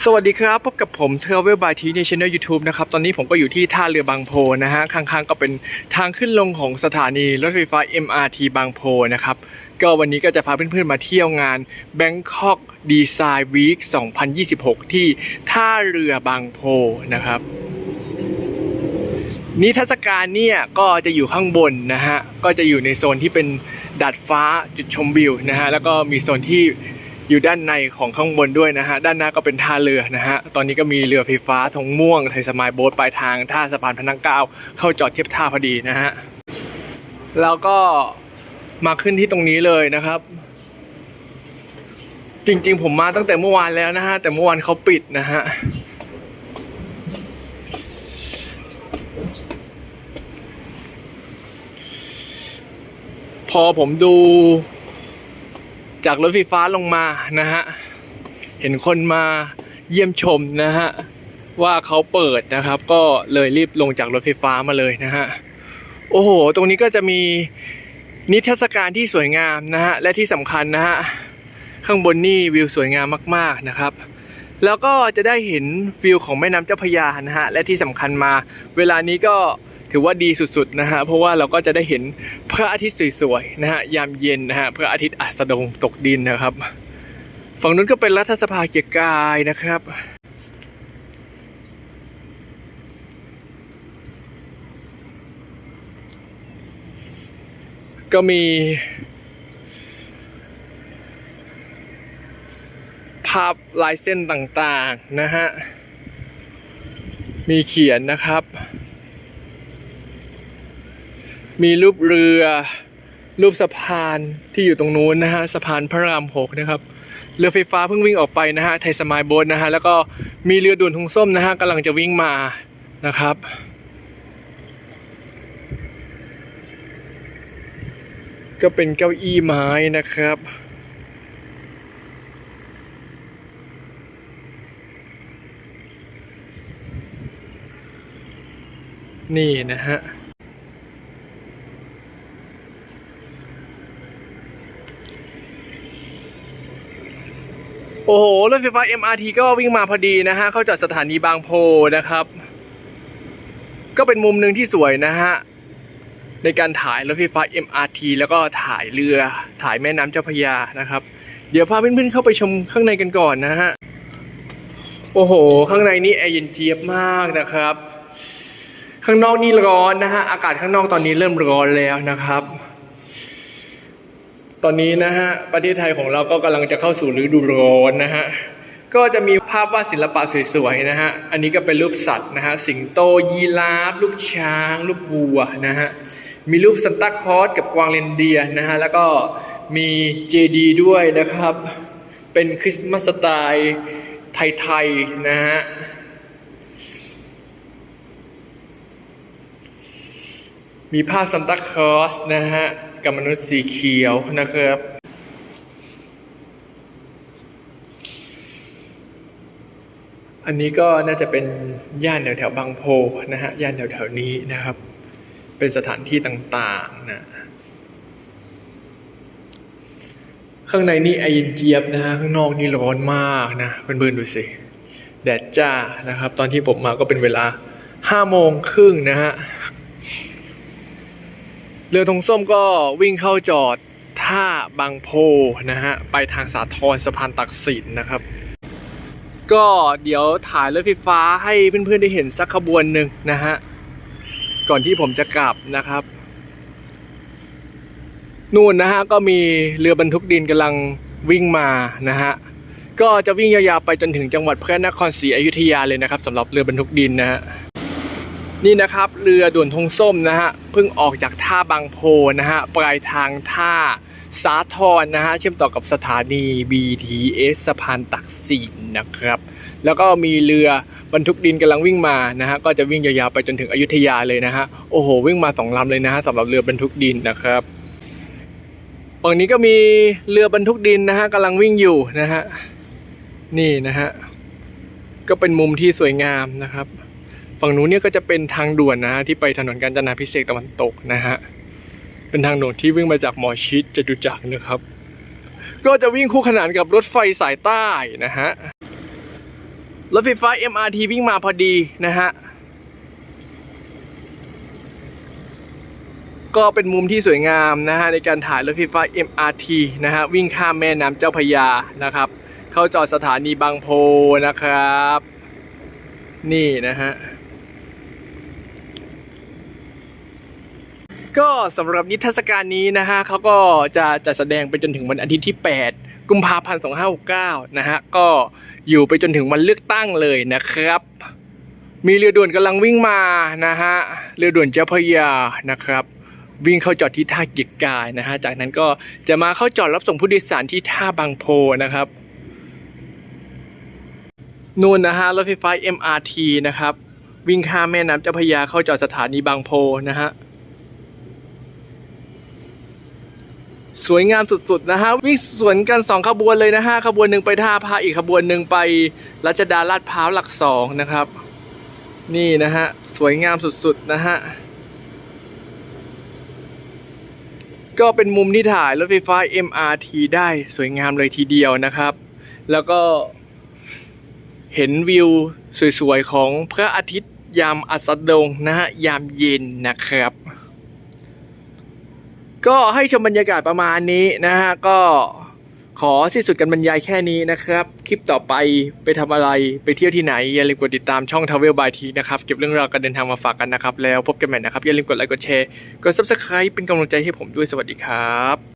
สวัสดีครับ พบกับผมเทอร์เวลบายทีในช่องยูทูบนะครับ ตอนนี้ผมก็อยู่ที่ท่าเรือบางโพนะฮะ ข้างๆ ก็เป็นทางขึ้นลงของสถานีรถไฟฟ้า MRT บางโพนะครับ ก็วันนี้ก็จะพาเพื่อนๆมาเที่ยวงาน Bangkok Design Week 2026 ที่ท่าเรือบางโพนะครับ นิทรรศการเนี่ยก็จะอยู่ข้างบนนะฮะ ก็จะอยู่ในโซนที่เป็นดาดฟ้าจุดชมวิวนะฮะ แล้วก็มีโซนที่ อยู่ด้านในของข้างบนด้วยนะฮะ ด้านหน้าก็เป็นท่าเรือนะฮะ ตอนนี้ก็มีเรือไฟฟ้าธงม่วงไทยสมายโบ๊ทปลายทางท่าสะพานพนังเก้าเข้าจอดเทียบท่าพอดีนะฮะ แล้วก็มาขึ้นที่ตรงนี้เลยนะครับ จริงๆผมมาตั้งแต่เมื่อวานแล้วนะฮะ แต่เมื่อวานเขาปิดนะฮะพอผมดู จากรถไฟฟ้าลงมานะฮะ เห็นคนมาเยี่ยมชมนะฮะ ว่าเขาเปิดนะครับ ก็เลยรีบลงจากรถไฟฟ้ามาเลยนะฮะ โอ้โห ตรงนี้ก็จะมีนิทรรศการที่สวยงามนะฮะ และที่สำคัญนะฮะ ข้างบนนี่วิวสวยงามมากๆนะครับแล้วก็จะได้เห็นวิวของแม่น้ำเจ้าพระยานะฮะ และที่สำคัญมา เวลานี้ก็ถือว่าดีสุดๆนะฮะ เพราะว่าเราก็จะได้เห็น พระอาทิตย์สวยๆนะฮะยามเย็นนะฮะพระอาทิตย์อัสดงตกดินนะครับ ฝั่งนู้นก็เป็นรัฐสภาเกียรกายนะครับก็มีภาพลายเส้นต่างๆนะฮะ มีเขียนนะครับ มีรูปเรือ รูปสะพานที่อยู่ตรงนู้นนะฮะสะพานพระรามหกนะครับเรือไฟฟ้าเพิ่งวิ่งออกไปนะฮะไทยสมายโบ๊ทนะฮะแล้วก็มีเรือด่วนทงส้มนะฮะกำลังจะวิ่งมานะครับก็เป็นเก้าอี้ไม้นะครับ นี่นะฮะ โอ้โห รถไฟฟ้า MRT ก็วิ่งมาพอดีนะฮะ เข้าจอดสถานีบางโพนะครับ ก็เป็นมุมหนึ่งที่สวยนะฮะ ในการถ่ายรถไฟฟ้า MRT แล้วก็ถ่ายเรือถ่ายแม่น้ำเจ้าพระยานะครับ เดี๋ยวพาเพื่อนๆเข้าไปชมข้างในกันก่อนนะฮะ โอ้โห ข้างในนี่แอร์เย็นเจี๊ยบมากนะครับ ข้างนอกนี่ร้อนนะฮะ อากาศข้างนอกตอนนี้เริ่มร้อนแล้วนะครับ ตอนนี้นะฮะประเทศไทยของเราก็กำลังจะเข้าสู่ฤดูร้อนนะฮะก็จะมีภาพวาดศิลปะสวยๆนะฮะอันนี้ก็เป็นรูปสัตว์นะฮะสิงโตยีราฟรูปช้าง รูปวัวนะฮะมีรูปซันตาคลอสกับกวางเรนเดียนะฮะแล้วก็มีเจดีด้วยนะครับ เป็นคริสต์มาสสไตล์ไทยๆนะฮะ มีภาพซันตาคลอสนะฮะ กับมนุษย์สีเขียวนะครับอันนี้ก็น่าจะเป็นย่านแถวแถวบางโพนะฮะย่านแถวแถวนี้นะครับ เป็นสถานที่ต่างๆนะข้างในนี่ไอเย็นเจี๊ยบนะฮะข้างนอกนี่ร้อนมากนะเพื่อนๆดูสิแดดจ้านะครับ ตอนที่ผมมาก็เป็นเวลาห้าโมงครึ่งนะฮะ เรือธงส้มก็วิ่งเข้าจอดท่าบางโพนะฮะไปทางสาทรสะพานตักสินนะครับ ก็เดี๋ยวถ่ายรถไฟฟ้าให้เพื่อนๆได้เห็นสักขบวนหนึ่งนะฮะก่อนที่ผมจะกลับนะครับ นู่นนะฮะก็มีเรือบรรทุกดินกำลังวิ่งมานะฮะก็จะวิ่งยาวๆไปจนถึงจังหวัดพระนครศรีอยุธยาเลยนะครับสำหรับเรือบรรทุกดินนะฮะ นี่นะครับเรือด่วนธงส้มนะฮะเพิ่งออกจากท่าบางโพนะฮะปลายทางท่าสาทรนะฮะเชื่อมต่อกับสถานี BTS สะพานตักสินนะครับ แล้วก็มีเรือบรรทุกดินกำลังวิ่งมานะฮะก็จะวิ่งยาวๆไปจนถึงอยุธยาเลยนะฮะโอ้โห วิ่งมาสองลำเลยนะฮะสำหรับเรือบรรทุกดินนะครับฝั่งนี้ก็มีเรือบรรทุกดินนะฮะกำลังวิ่งอยู่นะฮะนี่นะฮะก็เป็นมุมที่สวยงามนะครับ ฝั่งนู้นเนี่ยก็จะเป็นทางด่วนนะฮะที่ไปถนนกาญจนาพิเศษตะวันตกนะฮะเป็นทางด่วนที่วิ่งมาจากหมอชิดจตุจักรนะครับ ก็จะวิ่งคู่ขนานกับรถไฟสายใต้นะฮะรถไฟฟ้า MRT วิ่งมาพอดีนะฮะก็เป็นมุมที่สวยงามนะฮะในการถ่ายรถไฟฟ้า MRT นะฮะวิ่งข้ามแม่น้ำเจ้าพยานะครับ เข้าจอดสถานีบางโพนะครับ นี่นะฮะ ก็สำหรับนิทรรศการนี้นะฮะเขาก็จะจัดแสดงไปจนถึงวันอาทิตย์ที่ 8 กุมภาพันธ์ 2569 นะฮะก็อยู่ไปจนถึงวันเลือกตั้งเลยนะครับ มีเรือด่วนกำลังวิ่งมานะฮะเรือด่วนเจ้าพระยานะครับ วิ่งเข้าจอดที่ท่าเกียร์กายนะฮะจากนั้นก็จะมาเข้าจอดรับส่งผู้โดยสารที่ท่าบางโพนะครับนู่นนะฮะรถไฟฟ้า MRT นะครับวิ่งข้ามแม่น้ำเจ้าพระยาเข้าจอดสถานีบางโพนะฮะ สวยงามสุดๆนะฮะวิ่งสวนกัน 2 ขบวนเลยนะฮะขบวนหนึ่งไปท่าพระอีกขบวนหนึ่งไปรัชดาลาดพร้าวหลักสองนะครับ นี่นะฮะสวยงามสุดๆนะฮะก็เป็นมุมที่ถ่ายรถไฟฟ้า MRT ได้สวยงามเลยทีเดียวนะครับ แล้วก็เห็นวิวสวยๆของพระอาทิตย์ยามอัสดงนะฮะยามเย็นนะครับ ก็ให้ชมบรรยากาศประมาณนี้นะฮะก็ขอสิ้นสุดกันบรรยายแค่นี้นะครับ คลิปต่อไปไปทำอะไรไปเที่ยวที่ไหน อย่าลืมกดติดตามช่องทาวเวลบายทีนะครับ เก็บเรื่องราวการเดินทางมาฝากกันนะครับ แล้วพบกันใหม่นะครับ อย่าลืมกดไลค์กดแชร์กดซับสไครป์เป็นกำลังใจให้ผมด้วยสวัสดีครับ